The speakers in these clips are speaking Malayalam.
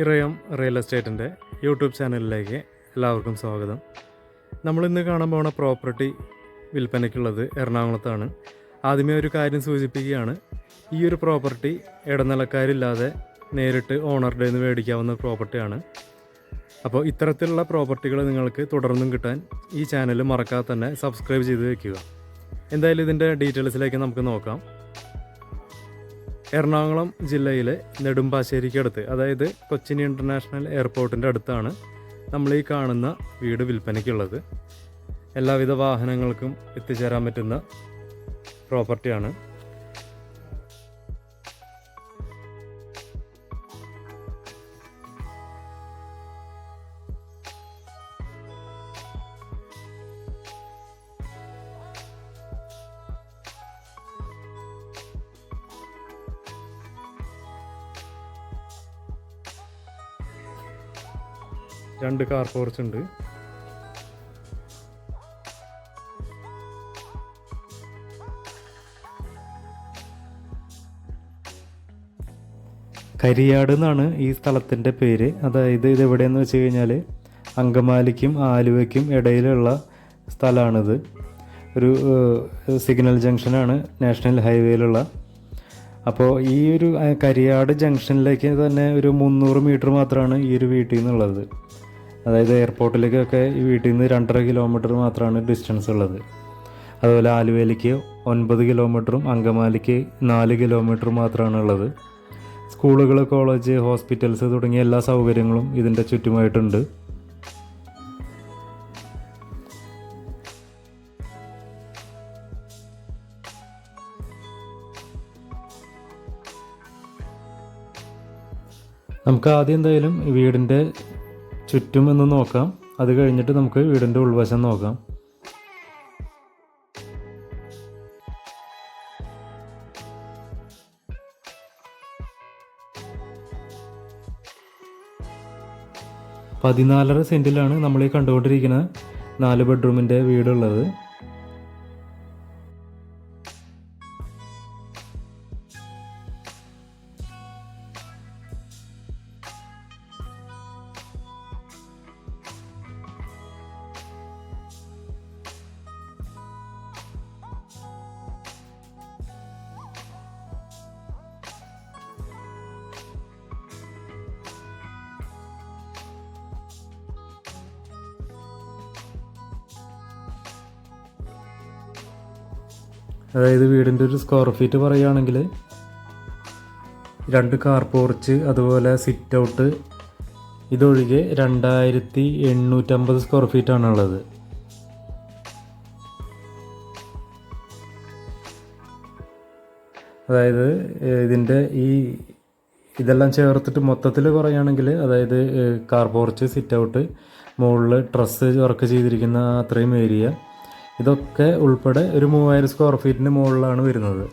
ഇറയം റിയൽ എസ്റ്റേറ്റിന്റെ യൂട്യൂബ് ചാനലിലേക്ക് എല്ലാവർക്കും സ്വാഗതം. നമ്മളിന്ന് കാണാൻ പോണ പ്രോപ്പർട്ടി വിൽപ്പനയ്ക്കുള്ളത് എറണാകുളത്താണ്. ആദ്യമേ ഒരു കാര്യം സൂചിപ്പിക്കുകയാണ് ഈ ഒരു പ്രോപ്പർട്ടി ഇടനിലക്കാരില്ലാതെ നേരിട്ട് ഓണറുടെ നിന്ന് മേടിക്കാവുന്ന പ്രോപ്പർട്ടിയാണ്. അപ്പോൾ ഇത്തരത്തിലുള്ള പ്രോപ്പർട്ടികൾ നിങ്ങൾക്ക് തുടർന്നും കിട്ടാൻ ഈ ചാനൽ മറക്കാതെ തന്നെ സബ്സ്ക്രൈബ് ചെയ്ത് വയ്ക്കുക എന്തായാലും ഇതിന്റെ ഡീറ്റെയിൽസിലേക്ക് നമുക്ക് നോക്കാം. എറണാകുളം ജില്ലയിലെ നെടുമ്പാശ്ശേരിക്കടുത്ത് അതായത് കൊച്ചിൻ ഇന്റർനാഷണൽ എയർപോർട്ടിന്റെ അടുത്താണ് നമ്മൾ ഈ കാണുന്ന വീട് വിൽപ്പനയ്ക്കുള്ളത്. എല്ലാവിധ വാഹനങ്ങൾക്കും എത്തിച്ചേരാൻ പറ്റുന്ന പ്രോപ്പർട്ടിയാണ്. രണ്ട് കാർ പോർച്ച് ഉണ്ട്. കരിയാട് എന്നാണ് ഈ സ്ഥലത്തിന്റെ പേര്. അതായത് ഇത് എവിടെയെന്ന് വെച്ച് കഴിഞ്ഞാൽ അങ്കമാലിക്കും ആലുവയ്ക്കും ഇടയിലുള്ള സ്ഥലമാണിത്. ഒരു സിഗ്നൽ ജംഗ്ഷനാണ് നാഷണൽ ഹൈവേയിലുള്ള. അപ്പോൾ ഈ ഒരു കരിയാട് ജംഗ്ഷനിലേക്ക് തന്നെ ഒരു മുന്നൂറ് മീറ്റർ മാത്രമാണ് ഈ ഒരു വീട്ടിൽ നിന്നുള്ളത്. അതായത് എയർപോർട്ടിലേക്കൊക്കെ ഈ വീട്ടിൽ നിന്ന് രണ്ടര കിലോമീറ്റർ മാത്രമാണ് ഡിസ്റ്റൻസ് ഉള്ളത്. അതുപോലെ ആലുവയിലേക്ക് ഒൻപത് കിലോമീറ്ററും അങ്കമാലിക്ക് നാല് കിലോമീറ്റർ മാത്രമാണ് ഉള്ളത്. സ്കൂളുകൾ കോളേജ് ഹോസ്പിറ്റൽസ് തുടങ്ങിയ എല്ലാ സൗകര്യങ്ങളും ഇതിന്റെ ചുറ്റുമായിട്ടുണ്ട്. നമുക്ക് ആദ്യം എന്തായാലും വീടിന്റെ ചുറ്റും ഒന്ന് നോക്കാം. അത് കഴിഞ്ഞിട്ട് നമുക്ക് വീടിന്റെ ഉൾവശം നോക്കാം. പതിനാലര സെന്റിലാണ് നമ്മൾ ഈ കണ്ടുകൊണ്ടിരിക്കുന്ന നാല് ബെഡ്റൂമിന്റെ വീടുള്ളത്. അതായത് വീടിന്റെ ഒരു സ്ക്വയർ ഫീറ്റ് പറയുകയാണെങ്കിൽ രണ്ട് കാർ പോർച്ച് അതുപോലെ സിറ്റ് ഔട്ട് ഇതൊഴികെ രണ്ടായിരത്തി എണ്ണൂറ്റമ്പത് സ്ക്വയർ ഫീറ്റാണ് ഉള്ളത്. അതായത് ഇതിന്റെ ഈ ഇതെല്ലാം ചേർത്തിട്ട് മൊത്തത്തിൽ പറയുകയാണെങ്കിൽ അതായത് കാർ പോർച്ച് സിറ്റ് ഔട്ട് മുകളിൽ ട്രസ് വർക്ക് ചെയ്തിരിക്കുന്ന അത്രയും ഏരിയ ഇതൊക്കെ ഉൾപ്പെടെ ഒരു മൂവായിരം സ്ക്വയർ ഫീറ്റിന് മുകളിലാണ് വരുന്നത്.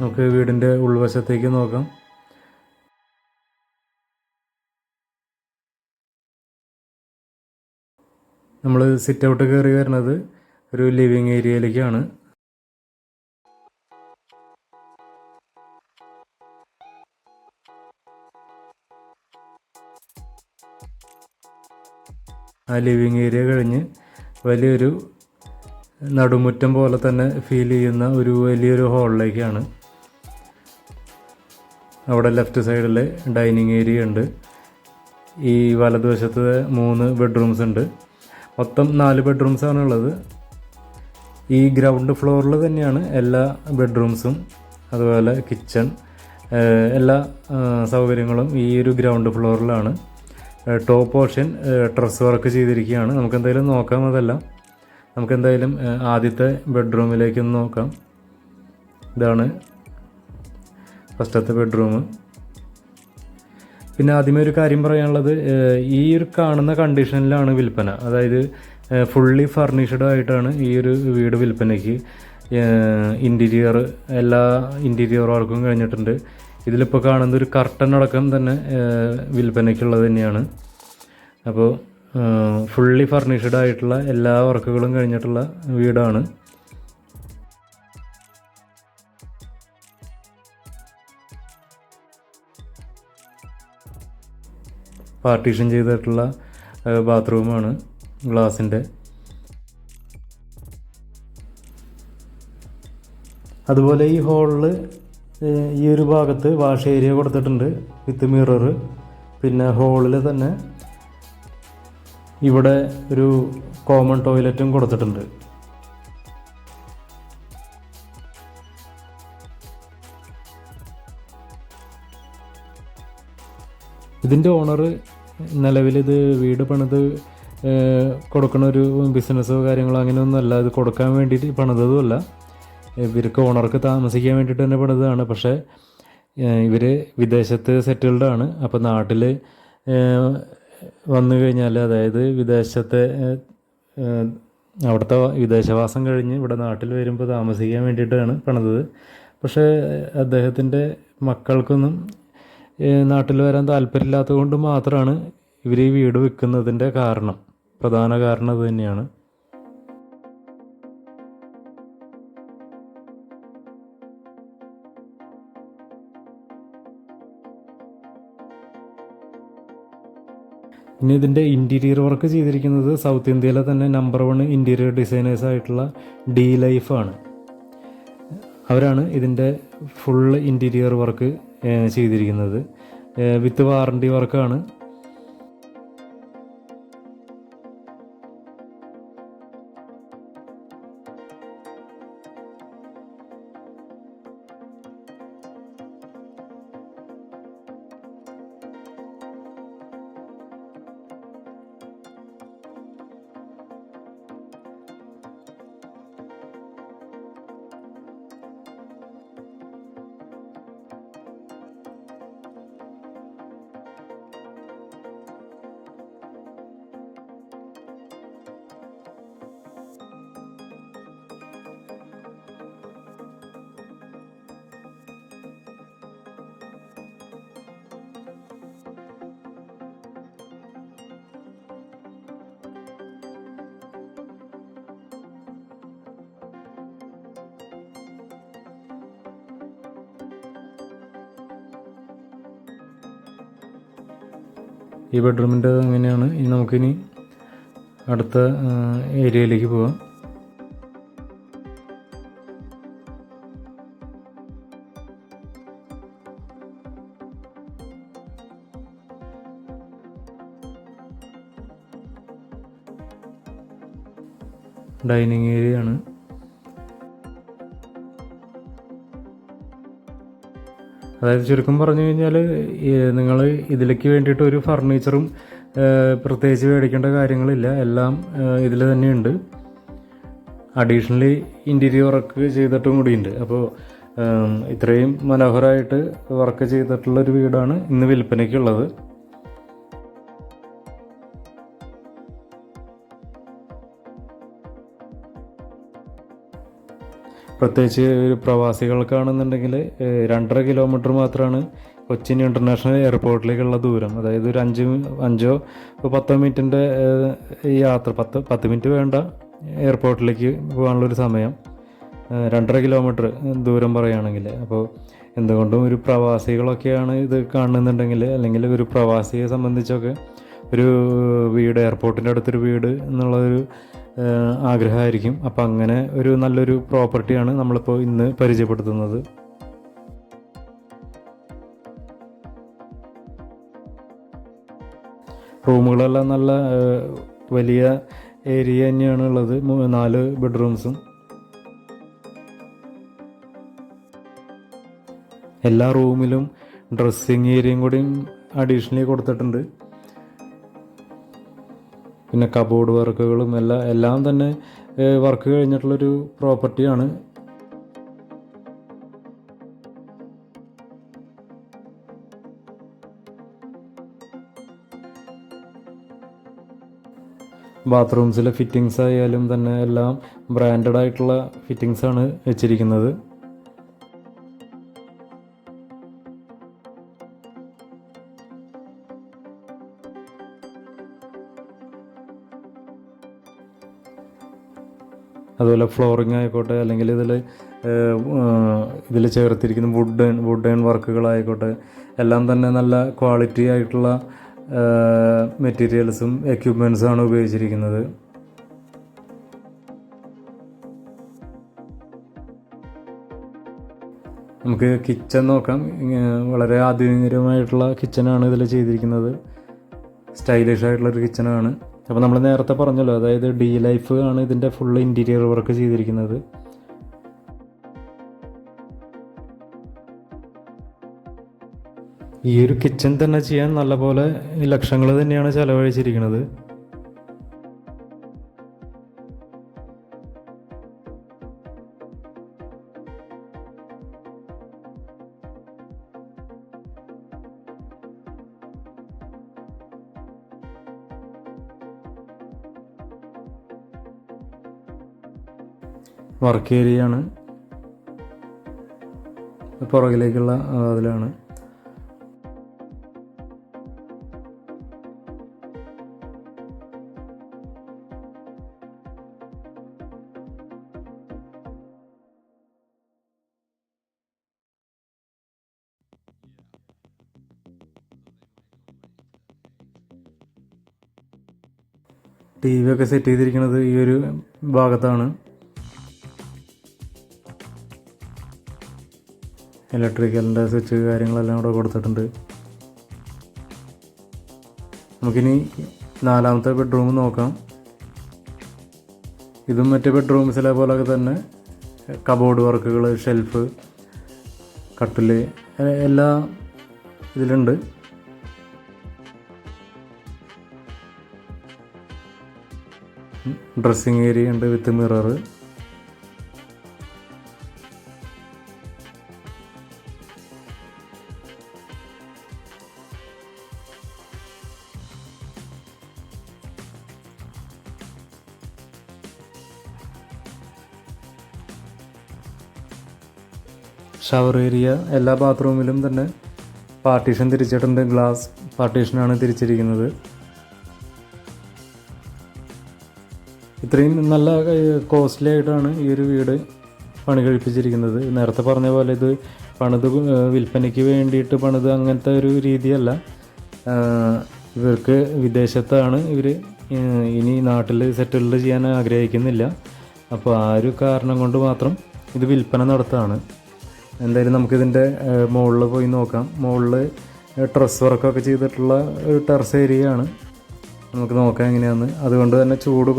നമുക്ക് വീടിന്റെ ഉൾവശത്തേക്ക് നോക്കാം. നമ്മൾ സിറ്റ് ഔട്ട് കയറി വരുന്നത് ഒരു ലിവിങ് ഏരിയയിലേക്കാണ് ആ ലിവിങ് ഏരിയ കഴിഞ്ഞ് വലിയൊരു നടുമുറ്റം പോലെ തന്നെ ഫീൽ ചെയ്യുന്ന ഒരു വലിയൊരു ഹാളിലേക്കാണ് അവിടെ ലെഫ്റ്റ് സൈഡിൽ ഡൈനിങ് ഏരിയ ഉണ്ട്. ഈ വലതുവശത്ത് മൂന്ന് ബെഡ്റൂംസ് ഉണ്ട്. മൊത്തം നാല് ബെഡ്റൂംസ് ആണ് ഉള്ളത്. ഈ ഗ്രൗണ്ട് ഫ്ലോറിൽ തന്നെയാണ് എല്ലാ ബെഡ്റൂംസും അതുപോലെ കിച്ചൺ എല്ലാ സൗകര്യങ്ങളും ഈ ഒരു ഗ്രൗണ്ട് ഫ്ലോറിലാണ് ടോപ്പ് പോർഷൻ ട്രസ് വർക്ക് ചെയ്തിരിക്കുകയാണ്. നമുക്ക് എന്തായാലും നോക്കാം അതെല്ലാം. നമുക്ക് എന്തായാലും ആദ്യത്തെ ബെഡ്റൂമിലേക്കൊന്ന് നോക്കാം. ഇതാണ് ഫസ്റ്റത്തെ ബെഡ്റൂം പിന്നെ ആദ്യമേ ഒരു കാര്യം പറയാനുള്ളത് ഈ ഒരു കാണുന്ന കണ്ടീഷനിലാണ് വിൽപ്പന. അതായത് ഫുള്ളി ഫർണിഷ്ഡ് ആയിട്ടാണ് ഈ ഒരു വീട് വിൽപ്പനയ്ക്ക് ഇന്റീരിയർ എല്ലാ ഇന്റീരിയർ വർക്കും കഴിഞ്ഞിട്ടുണ്ട്. ഇതിലിപ്പോൾ കാണുന്ന ഒരു കർട്ടൻ അടക്കം തന്നെ വിൽപ്പനയ്ക്കുള്ളത് തന്നെയാണ്. അപ്പോൾ ഫുള്ളി ഫർണിഷ്ഡ് ആയിട്ടുള്ള എല്ലാ വർക്കുകളും കഴിഞ്ഞിട്ടുള്ള വീടാണ്. പാർട്ടീഷൻ ചെയ്തിട്ടുള്ള ബാത്റൂമാണ് ഗ്ലാസിന്റെ അതുപോലെ ഈ ഹോളിൽ ഈ ഒരു ഭാഗത്ത് വാഷ് ഏരിയ കൊടുത്തിട്ടുണ്ട് വിത്ത് മിറർ പിന്നെ ഹോളിൽ തന്നെ ഇവിടെ ഒരു കോമൺ ടോയ്ലറ്റും കൊടുത്തിട്ടുണ്ട്. ഇതിന്റെ ഓണർ നിലവിൽ ഇത് വീട് പണിത് കൊടുക്കണ ഒരു ബിസിനസ്സോ കാര്യങ്ങളോ അങ്ങനെയൊന്നുമല്ല ഇത് കൊടുക്കാൻ വേണ്ടിയിട്ട് പണിതതുമല്ല ഇവർക്ക് ഓണർക്ക് താമസിക്കാൻ വേണ്ടിയിട്ട് തന്നെ പണിതാണ് പക്ഷേ ഇവർ വിദേശത്ത് സെറ്റിൽഡ് ആണ്. അപ്പോൾ നാട്ടിൽ വന്നു കഴിഞ്ഞാൽ അതായത് വിദേശത്തെ അവിടുത്തെ വിദേശവാസം കഴിഞ്ഞ് ഇവിടെ നാട്ടിൽ വരുമ്പോൾ താമസിക്കാൻ വേണ്ടിയിട്ടാണ് പണിതത്. പക്ഷേ അദ്ദേഹത്തിന്റെ മക്കൾക്കൊന്നും നാട്ടിൽ വരാൻ താല്പര്യമില്ലാത്തത് കൊണ്ട് മാത്രമാണ് ഇവർ ഈ വീട് വിൽക്കുന്നതിന്റെ കാരണം. പ്രധാന കാരണം അത് തന്നെയാണ്. ഇനി ഇതിന്റെ ഇന്റീരിയർ വർക്ക് ചെയ്തിരിക്കുന്നത് സൗത്ത് ഇന്ത്യയിലെ തന്നെ നമ്പർ വൺ ഇന്റീരിയർ ഡിസൈനേഴ്സ് ആയിട്ടുള്ള ഡി ലൈഫാണ് അവരാണ് ഇതിന്റെ ഫുൾ ഇന്റീരിയർ വർക്ക് ചെയ്തിരിക്കുന്നത്. വിത്ത് വാറണ്ടി വർക്കാണ്. ഈ ബെഡ്റൂമിന്റെ അങ്ങനെയാണ് ഇനി നമുക്കിനി അടുത്ത ഏരിയയിലേക്ക് പോവാം. ഡൈനിങ് ഏരിയ അതായത് ചുരുക്കം പറഞ്ഞു കഴിഞ്ഞാൽ നിങ്ങൾ ഇതിലേക്ക് വേണ്ടിയിട്ട് ഒരു ഫർണിച്ചറും പ്രത്യേകിച്ച് മേടിക്കേണ്ട കാര്യങ്ങളില്ല. എല്ലാം ഇതിൽ തന്നെയുണ്ട്. അഡീഷണലി ഇന്റീരിയർ വർക്ക് ചെയ്തിട്ടും കൂടിയുണ്ട്. അപ്പോൾ ഇത്രയും മനോഹരമായിട്ട് വർക്ക് ചെയ്തിട്ടുള്ള ഒരു വീടാണ് ഇന്ന് വിൽപ്പനയ്ക്കുള്ളത്. പ്രത്യേകിച്ച് ഒരു പ്രവാസികൾക്കാണെന്നുണ്ടെങ്കിൽ രണ്ടര കിലോമീറ്റർ മാത്രമാണ് കൊച്ചിൻ ഇന്റർനാഷണൽ എയർപോർട്ടിലേക്കുള്ള ദൂരം. അതായത് ഒരു അഞ്ച് അഞ്ചോ പത്തോ മിനിറ്റിന്റെ യാത്ര. പത്ത് പത്ത് മിനിറ്റ് വേണ്ട എയർപോർട്ടിലേക്ക് പോകാനുള്ളൊരു സമയം. രണ്ടര കിലോമീറ്റർ ദൂരം പറയുകയാണെങ്കിൽ. അപ്പോൾ എന്തുകൊണ്ടും ഒരു പ്രവാസികളൊക്കെയാണ് ഇത് കാണുന്നുണ്ടെങ്കിൽ അല്ലെങ്കിൽ ഒരു പ്രവാസിയെ സംബന്ധിച്ചൊക്കെ ഒരു വീട് എയർപോർട്ടിന്റെ അടുത്തൊരു വീട് എന്നുള്ളൊരു ആഗ്രഹമായിരിക്കും. അപ്പം അങ്ങനെ ഒരു നല്ലൊരു പ്രോപ്പർട്ടിയാണ് നമ്മളിപ്പോൾ ഇന്ന് പരിചയപ്പെടുത്തുന്നത്. റൂമുകളെല്ലാം നല്ല വലിയ ഏരിയ തന്നെയാണ് ഉള്ളത്. നാല് ബെഡ്റൂംസും. എല്ലാ റൂമിലും ഡ്രസ്സിങ് ഏരിയയും കൂടിയും അഡീഷണലി കൊടുത്തിട്ടുണ്ട്. പിന്നെ കബോർഡ് വർക്കുകളും എല്ലാം എല്ലാം തന്നെ വർക്ക് കഴിഞ്ഞിട്ടുള്ളൊരു പ്രോപ്പർട്ടിയാണ് ബാത്റൂംസിലെ ഫിറ്റിങ്സ് ആയാലും തന്നെ എല്ലാം ബ്രാൻഡഡ് ആയിട്ടുള്ള ഫിറ്റിങ്സ് ആണ് വെച്ചിരിക്കുന്നത്. അതുപോലെ ഫ്ലോറിങ് ആയിക്കോട്ടെ അല്ലെങ്കിൽ ഇതിൽ ഇതിൽ ചേർത്തിരിക്കുന്ന വുഡ് വുഡ് ആൻഡ് വർക്കുകളായിക്കോട്ടെ എല്ലാം തന്നെ നല്ല ക്വാളിറ്റി ആയിട്ടുള്ള മെറ്റീരിയൽസും എക്യുപ്മെൻസുമാണ് ഉപയോഗിച്ചിരിക്കുന്നത്. നമുക്ക് കിച്ചൺ നോക്കാം. വളരെ ആധുനികരമായിട്ടുള്ള കിച്ചണാണ് ഇതിൽ ചെയ്തിരിക്കുന്നത്. സ്റ്റൈലിഷ് ആയിട്ടുള്ളൊരു കിച്ചണാണ് അപ്പോൾ നമ്മൾ നേരത്തെ പറഞ്ഞല്ലോ അതായത് ഡി ലൈഫ് ആണ് ഇതിന്റെ ഫുൾ ഇന്റീരിയർ വർക്ക് ചെയ്തിരിക്കുന്നത്. ഈ ഒരു കിച്ചൺ തന്നെ ചെയ്യാൻ നല്ലപോലെ ലക്ഷങ്ങൾ തന്നെയാണ് ചെലവഴിച്ചിരിക്കുന്നത്. വർക്ക് ഏരിയ ആണ് പുറകിലേക്കുള്ള അതിലാണ്. ടി വി ഒക്കെ സെറ്റ് ചെയ്തിരിക്കുന്നത് ഈ ഒരു ഭാഗത്താണ്. ഇലക്ട്രിക്കലിന്റെ സ്വിച്ച് കാര്യങ്ങളെല്ലാം ഇവിടെ കൊടുത്തിട്ടുണ്ട്. നമുക്കിനി നാലാമത്തെ ബെഡ്റൂം നോക്കാം. ഇതും മറ്റ് ബെഡ്റൂംസിലെ പോലൊക്കെ തന്നെ കബോർഡ് വർക്കുകൾ ഷെൽഫ് കട്ടിൽ എല്ലാ ഇതിലുണ്ട്. ഡ്രസ്സിങ് ഏരിയ ഉണ്ട് വിത്ത് മിറർ ഷവർ ഏരിയ എല്ലാ ബാത്റൂമിലും തന്നെ പാർട്ടീഷൻ തിരിച്ചിട്ടുണ്ട് ഗ്ലാസ് പാർട്ടീഷനാണ് തിരിച്ചിരിക്കുന്നത്. ഇത്രയും നല്ല കോസ്റ്റ്ലി ആയിട്ടാണ് ഈ ഒരു വീട് പണി കഴിപ്പിച്ചിരിക്കുന്നത്. നേരത്തെ പറഞ്ഞ പോലെ ഇത് പണിത് വിൽപ്പനയ്ക്ക് വേണ്ടിയിട്ട് പണിത് അങ്ങനത്തെ ഒരു രീതിയല്ല. ഇവർക്ക് വിദേശത്താണ് ഇവർ ഇനി നാട്ടിൽ സെറ്റിൽഡ് ചെയ്യാൻ ആഗ്രഹിക്കുന്നില്ല. അപ്പോൾ ആ ഒരു കാരണം കൊണ്ട് മാത്രം ഇത് വിൽപ്പന നടത്തുകയാണ് എന്തായാലും നമുക്കിതിന്റെ മുകളിൽ പോയി നോക്കാം. മുകളിൽ ഡ്രസ് വർക്കൊക്കെ ചെയ്തിട്ടുള്ള ഒരു ടെറസ് ഏരിയ ആണ് നമുക്ക് നോക്കാം എങ്ങനെയാന്ന്. അതുകൊണ്ട് തന്നെ ചൂട്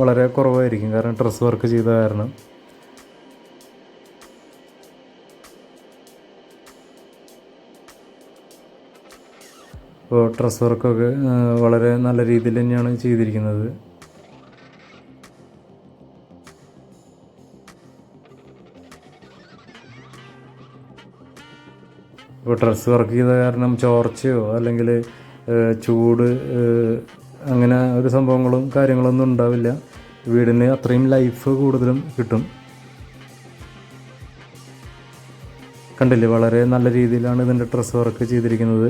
വളരെ കുറവായിരിക്കും. കാരണം ഡ്രസ് വർക്ക് ചെയ്ത കാരണം. ഇപ്പോൾ ഡ്രസ് വർക്കൊക്കെ വളരെ നല്ല രീതിയിൽ തന്നെയാണ് ചെയ്തിരിക്കുന്നത്. ഇപ്പോൾ ഡ്രസ്സ് വർക്ക് ചെയ്ത കാരണം ചോർച്ചയോ അല്ലെങ്കിൽ ചൂട് അങ്ങനെ ഒരു സംഭവങ്ങളും കാര്യങ്ങളൊന്നും ഉണ്ടാവില്ല. വീടിന് അത്രയും ലൈഫ് കൂടുതലും കിട്ടും. കണ്ടില്ലേ? വളരെ നല്ല രീതിയിലാണ് ഇതിന്റെ ഡ്രസ്സ് വർക്ക് ചെയ്തിരിക്കുന്നത്.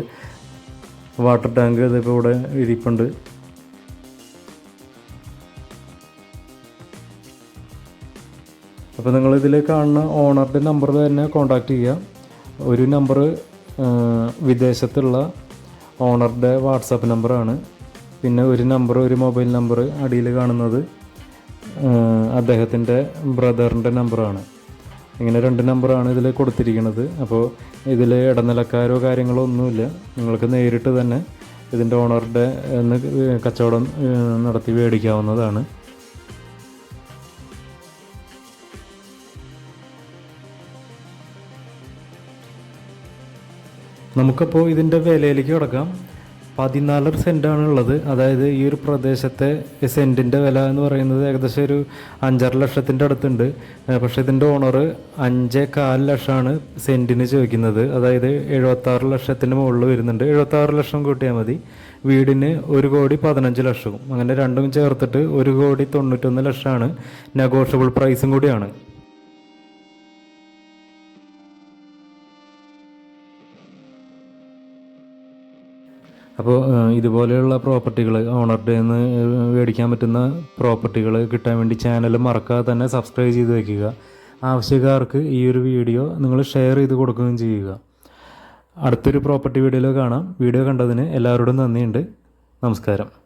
വാട്ടർ ടാങ്ക് ഇതിപ്പോൾ ഇവിടെ ഇരിപ്പുണ്ട്. അപ്പോൾ നിങ്ങൾ ഇതിൽ കാണുന്ന ഓണറുടെ നമ്പർ തന്നെ കോൺടാക്റ്റ് ചെയ്യുക ഒരു നമ്പർ വിദേശത്തുള്ള ഓണറുടെ വാട്സാപ്പ് നമ്പറാണ് പിന്നെ ഒരു നമ്പർ ഒരു മൊബൈൽ നമ്പർ അടിയിൽ കാണുന്നത് അദ്ദേഹത്തിന്റെ ബ്രദറിന്റെ നമ്പറാണ് ഇങ്ങനെ രണ്ട് നമ്പറാണ് ഇതിൽ കൊടുത്തിരിക്കുന്നത്. അപ്പോൾ ഇതിൽ ഇടനിലക്കാരോ കാര്യങ്ങളോ ഒന്നുമില്ല. നിങ്ങൾക്ക് നേരിട്ട് തന്നെ ഇതിന്റെ ഓണറുടെ കച്ചവടം നടത്തി മേടിക്കാവുന്നതാണ്. നമുക്കപ്പോൾ ഇതിന്റെ വിലയിലേക്ക് കിടക്കാം. പതിനാലര സെന്റാണ് ഉള്ളത്. അതായത് ഈ ഒരു പ്രദേശത്തെ സെന്റിന്റെ വില എന്ന് പറയുന്നത് ഏകദേശം ഒരു അഞ്ചര ലക്ഷത്തിന്റെ അടുത്തുണ്ട്. പക്ഷേ ഇതിന്റെ ഓണർ അഞ്ചേ കാൽ ലക്ഷമാണ് സെന്റിന് ചോദിക്കുന്നത്. അതായത് എഴുപത്താറ് ലക്ഷത്തിന് മുകളിൽ വരുന്നുണ്ട്. എഴുപത്താറ് ലക്ഷം കൂട്ടിയാൽ മതി. വീടിന് ഒരു കോടി പതിനഞ്ച് ലക്ഷവും. അങ്ങനെ രണ്ടും ചേർത്തിട്ട് ഒരു കോടി തൊണ്ണൂറ്റൊന്ന് ലക്ഷമാണ്. നെഗോഷ്യബിൾ പ്രൈസും കൂടിയാണ്. അപ്പോൾ ഇതുപോലെയുള്ള പ്രോപ്പർട്ടികൾ ഓണറുടെ നിന്ന് മേടിക്കാൻ പറ്റുന്ന പ്രോപ്പർട്ടികൾ കിട്ടാൻ വേണ്ടി ചാനൽ മറക്കാതെ തന്നെ സബ്സ്ക്രൈബ് ചെയ്ത് വയ്ക്കുക ആവശ്യക്കാർക്ക് ഈ ഒരു വീഡിയോ നിങ്ങൾ ഷെയർ ചെയ്ത് കൊടുക്കുകയും ചെയ്യുക. അടുത്തൊരു പ്രോപ്പർട്ടി വീഡിയോയിൽ കാണാം. വീഡിയോ കണ്ടതിന് എല്ലാവരോടും നന്ദിയുണ്ട്. നമസ്കാരം.